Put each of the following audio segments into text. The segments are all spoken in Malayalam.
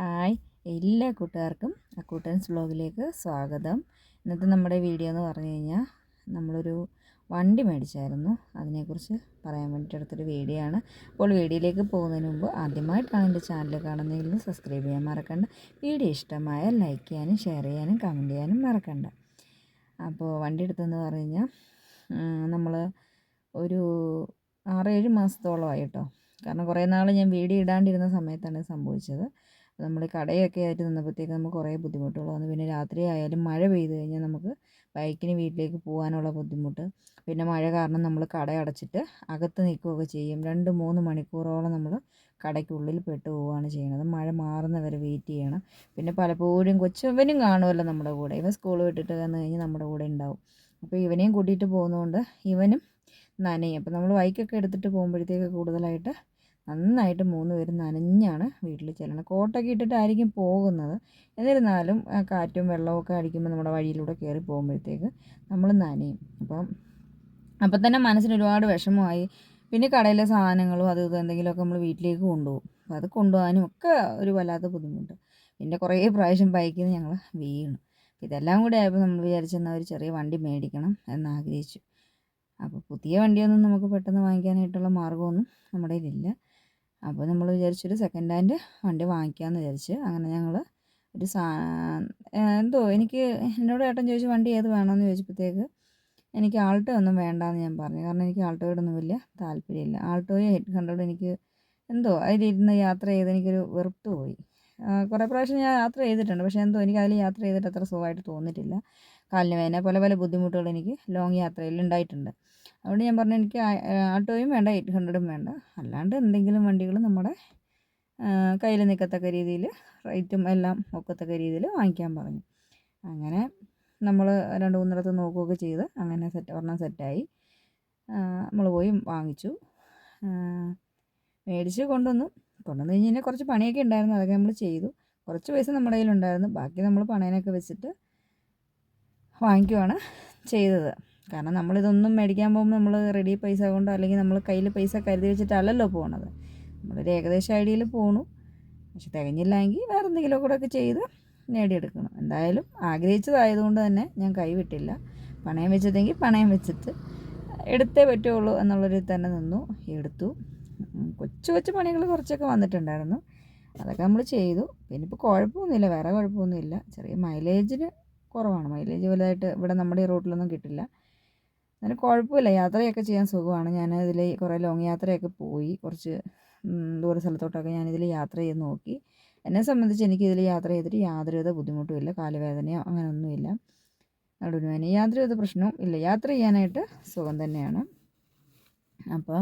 ഹായ് എല്ലാ കൂട്ടുകാർക്കും അക്കൂട്ടൻസ് ബ്ലോഗിലേക്ക് സ്വാഗതം. ഇന്നത്തെ നമ്മുടെ വീഡിയോ എന്ന് പറഞ്ഞു കഴിഞ്ഞാൽ നമ്മളൊരു വണ്ടി മേടിച്ചായിരുന്നു. അതിനെക്കുറിച്ച് പറയാൻ വേണ്ടിയിട്ട് എടുത്തൊരു വീഡിയോ ആണ്. അപ്പോൾ വീഡിയോയിലേക്ക് പോകുന്നതിന് മുമ്പ് ആദ്യമായിട്ടാണ് എന്റെ ചാനൽ കാണുന്നതെങ്കിൽ സബ്സ്ക്രൈബ് ചെയ്യാൻ മറക്കണ്ട. വീഡിയോ ഇഷ്ടമായ ലൈക്ക് ചെയ്യാനും ഷെയർ ചെയ്യാനും കമന്റ് ചെയ്യാനും മറക്കണ്ട. അപ്പോൾ വണ്ടി എടുത്തെന്ന് പറഞ്ഞു കഴിഞ്ഞാൽ നമ്മൾ ഒരു ആറേഴ് മാസത്തോളമായി കേട്ടോ. കാരണം കുറേ നാൾ ഞാൻ വീഡിയോ ഇടാണ്ടിരുന്ന സമയത്താണ് സംഭവിച്ചത്. നമ്മൾ കടയൊക്കെ ആയിട്ട് നിന്നപ്പോഴത്തേക്ക് നമുക്ക് കുറേ ബുദ്ധിമുട്ടുകൾ വന്നു പിന്നെ രാത്രി ആയാലും മഴ പെയ്ത് കഴിഞ്ഞാൽ നമുക്ക് ബൈക്കിന് വീട്ടിലേക്ക് പോകാനുള്ള ബുദ്ധിമുട്ട്. പിന്നെ മഴ കാരണം നമ്മൾ കട അടച്ചിട്ട് അകത്ത് നിൽക്കുകയൊക്കെ ചെയ്യും. രണ്ട് മൂന്ന് മണിക്കൂറോളം നമ്മൾ കടയ്ക്കുള്ളിൽ പെട്ട് പോവുകയാണ് ചെയ്യുന്നത്. മഴ മാറുന്നവരെ വെയിറ്റ് ചെയ്യണം. പിന്നെ പലപ്പോഴും കൊച്ചവനും കാണുമല്ലോ നമ്മുടെ കൂടെ. ഇവൻ സ്കൂൾ വിട്ടിട്ട് വന്നു കഴിഞ്ഞാൽ നമ്മുടെ കൂടെ ഉണ്ടാവും. അപ്പോൾ ഇവനെയും കൂട്ടിയിട്ട് പോകുന്നതുകൊണ്ട് ഇവനും നനയും. അപ്പോൾ നമ്മൾ ബൈക്കൊക്കെ എടുത്തിട്ട് പോകുമ്പോഴത്തേക്ക് കൂടുതലായിട്ട് നന്നായിട്ട് മൂന്ന് പേരും നനഞ്ഞാണ് വീട്ടിൽ ചെല്ലണം കോട്ടൊക്കെ ഇട്ടിട്ടായിരിക്കും പോകുന്നത്. എന്നിരുന്നാലും കാറ്റും വെള്ളമൊക്കെ അടിക്കുമ്പോൾ നമ്മുടെ വഴിയിലൂടെ കയറി പോകുമ്പോഴത്തേക്ക് നമ്മൾ നനയും. അപ്പം അപ്പം തന്നെ മനസ്സിന് ഒരുപാട് വിഷമമായി. പിന്നെ കടയിലെ സാധനങ്ങളും അത് ഇത് എന്തെങ്കിലുമൊക്കെ നമ്മൾ വീട്ടിലേക്ക് കൊണ്ടുപോകും. അപ്പോൾ അത് കൊണ്ടുപോകാനും ഒക്കെ ഒരു വല്ലാത്ത ബുദ്ധിമുട്ട്. പിന്നെ കുറേ പ്രാവശ്യം ബൈക്കിൽ നിന്ന് ഞങ്ങൾ വീണു. ഇതെല്ലാം കൂടി ആയപ്പോൾ നമ്മൾ വിചാരിച്ചെന്നാൽ ഒരു ചെറിയ വണ്ടി മേടിക്കണം എന്നാഗ്രഹിച്ചു അപ്പോൾ പുതിയ വണ്ടിയൊന്നും നമുക്ക് പെട്ടെന്ന് വാങ്ങിക്കാനായിട്ടുള്ള മാർഗമൊന്നും നമ്മുടെ കയ്യിലില്ല. അപ്പോൾ നമ്മൾ വിചാരിച്ചൊരു സെക്കൻഡ് ഹാൻഡ് വണ്ടി വാങ്ങിക്കാമെന്ന് വിചാരിച്ച് അങ്ങനെ ഞങ്ങൾ ഒരു സാ എന്തോ എനിക്ക് എന്നോട് ഏട്ടൻ ചോദിച്ചു വണ്ടി ഏത് വേണമെന്ന് ചോദിച്ചപ്പോഴത്തേക്ക് എനിക്ക് ആൾട്ടോ ഒന്നും വേണ്ടാന്ന് ഞാൻ പറഞ്ഞു. കാരണം എനിക്ക് ആൾട്ടോയോടൊന്നും വലിയ താല്പര്യമില്ല. ആൾട്ടോയോ എയ്റ്റ് ഹൺഡ്രഡ് എനിക്ക് എന്തോ അതിലിരുന്ന് യാത്ര ചെയ്ത് എനിക്കൊരു വെറുപ്പ് പോയി. കുറേ പ്രാവശ്യം ഞാൻ യാത്ര ചെയ്തിട്ടുണ്ട്. പക്ഷേ എന്തോ എനിക്ക് അതിൽ യാത്ര ചെയ്തിട്ട് അത്ര സുഖമായിട്ട് തോന്നിയിട്ടില്ല. കാലിന് വേദന പല പല ബുദ്ധിമുട്ടുകൾ എനിക്ക് ലോങ് യാത്രയിൽ ഉണ്ടായിട്ടുണ്ട്. അതുകൊണ്ട് ഞാൻ പറഞ്ഞു എനിക്ക് ആട്ടോയും വേണ്ട എയ്റ്റ് ഹൺഡ്രഡും വേണ്ട. അല്ലാണ്ട് എന്തെങ്കിലും വണ്ടികൾ നമ്മുടെ കയ്യിൽ നിൽക്കത്തക്ക രീതിയിൽ റേറ്റും എല്ലാം ഒക്കത്തക്ക രീതിയിൽ വാങ്ങിക്കാൻ പറഞ്ഞു. അങ്ങനെ നമ്മൾ രണ്ട് മൂന്നിടത്ത് നോക്കുകയൊക്കെ ചെയ്ത് അങ്ങനെ സെറ്റ് ഒരെണ്ണം സെറ്റായി നമ്മൾ പോയി വാങ്ങിച്ചു. മേടിച്ച് കൊണ്ടുവന്നു. കൊണ്ടുവന്ന് കഴിഞ്ഞ് കഴിഞ്ഞാൽ കുറച്ച് പണിയൊക്കെ ഉണ്ടായിരുന്നു. അതൊക്കെ നമ്മൾ ചെയ്തു. കുറച്ച് പൈസ നമ്മുടെ കയ്യിലുണ്ടായിരുന്നു ബാക്കി നമ്മൾ പണയനൊക്കെ വെച്ചിട്ട് വാങ്ങിക്കുവാണ് ചെയ്തത്. കാരണം നമ്മളിതൊന്നും മേടിക്കാൻ പോകുമ്പോൾ നമ്മൾ റെഡി പൈസ കൊണ്ടോ അല്ലെങ്കിൽ നമ്മൾ കയ്യിൽ പൈസ കരുതി വെച്ചിട്ടല്ലല്ലോ പോണത്. നമ്മളൊരു ഏകദേശം ഐഡിയയിൽ പോണു. പക്ഷെ തികഞ്ഞില്ലെങ്കിൽ വേറെ എന്തെങ്കിലും കൂടെ ഒക്കെ ചെയ്ത് നേടിയെടുക്കണം. എന്തായാലും ആഗ്രഹിച്ചതായതുകൊണ്ട് തന്നെ ഞാൻ കൈവിട്ടില്ല. പണയം വെച്ചതെങ്കിൽ പണയം വെച്ചിട്ട് എടുത്തേ പറ്റുള്ളൂ എന്നുള്ളൊരു തന്നെ നിന്നു. എടുത്തു. കൊച്ചു കൊച്ചു പണികൾ കുറച്ചൊക്കെ വന്നിട്ടുണ്ടായിരുന്നു. അതൊക്കെ നമ്മൾ ചെയ്തു. പിന്നെ ഇപ്പോൾ കുഴപ്പമൊന്നുമില്ല. വേറെ കുഴപ്പമൊന്നുമില്ല. ചെറിയ മൈലേജിന് കുറവാണ്. മൈലേജ് വലുതായിട്ട് ഇവിടെ നമ്മുടെ ഈ റൂട്ടിലൊന്നും കിട്ടില്ല. എന്നാലും കുഴപ്പമില്ല. യാത്രയൊക്കെ ചെയ്യാൻ സുഖമാണ്. ഞാൻ ഇതിൽ കുറേ ലോങ് യാത്രയൊക്കെ പോയി. കുറച്ച് ദൂര സ്ഥലത്തോട്ടൊക്കെ ഞാനിതിൽ യാത്ര ചെയ്ത് നോക്കി. എന്നെ സംബന്ധിച്ച് എനിക്ക് ഇതിൽ യാത്ര ചെയ്തിട്ട് യാതൊരുവിധ ബുദ്ധിമുട്ടുമില്ല കാലുവേദനയോ അങ്ങനെയൊന്നുമില്ല നടുവിന് യാതൊരുവിധ പ്രശ്നവും ഇല്ല. യാത്ര ചെയ്യാനായിട്ട് സുഖം തന്നെയാണ്. അപ്പോൾ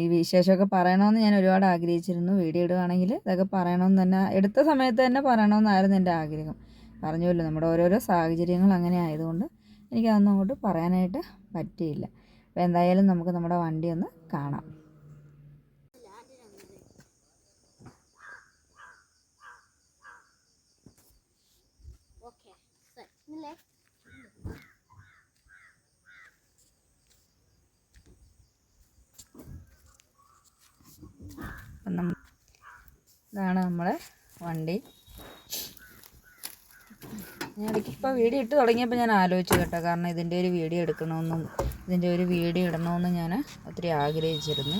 ഈ വിശേഷമൊക്കെ പറയണമെന്ന് ഞാൻ ഒരുപാട് ആഗ്രഹിച്ചിരുന്നു. വീഡിയോ ഇടുകയാണെങ്കിൽ ഇതൊക്കെ പറയണമെന്ന് തന്നെ എടുത്ത സമയത്ത് തന്നെ പറയണമെന്നായിരുന്നു എന്റെ ആഗ്രഹം. പറഞ്ഞുവല്ലോ നമ്മുടെ ഓരോരോ സാഹചര്യങ്ങൾ അങ്ങനെ ആയതുകൊണ്ട് എനിക്കതൊന്നും അങ്ങോട്ട് പറയാനായിട്ട് പറ്റിയില്ല. അപ്പോൾ എന്തായാലും നമുക്ക് നമ്മുടെ വണ്ടി ഒന്ന് കാണാം. ഇതാണ് നമ്മുടെ വണ്ടി. ഞാൻ ഇപ്പോൾ വീഡിയോ ഇട്ട് തുടങ്ങിയപ്പോൾ ഞാൻ ആലോചിച്ചു കേട്ടോ. കാരണം ഇതിന്റെ ഒരു വീഡിയോ എടുക്കണമെന്നും ഇതിന്റെ ഒരു വീഡിയോ ഇടണമെന്നും ഞാൻ ഒത്തിരി ആഗ്രഹിച്ചിരുന്നു.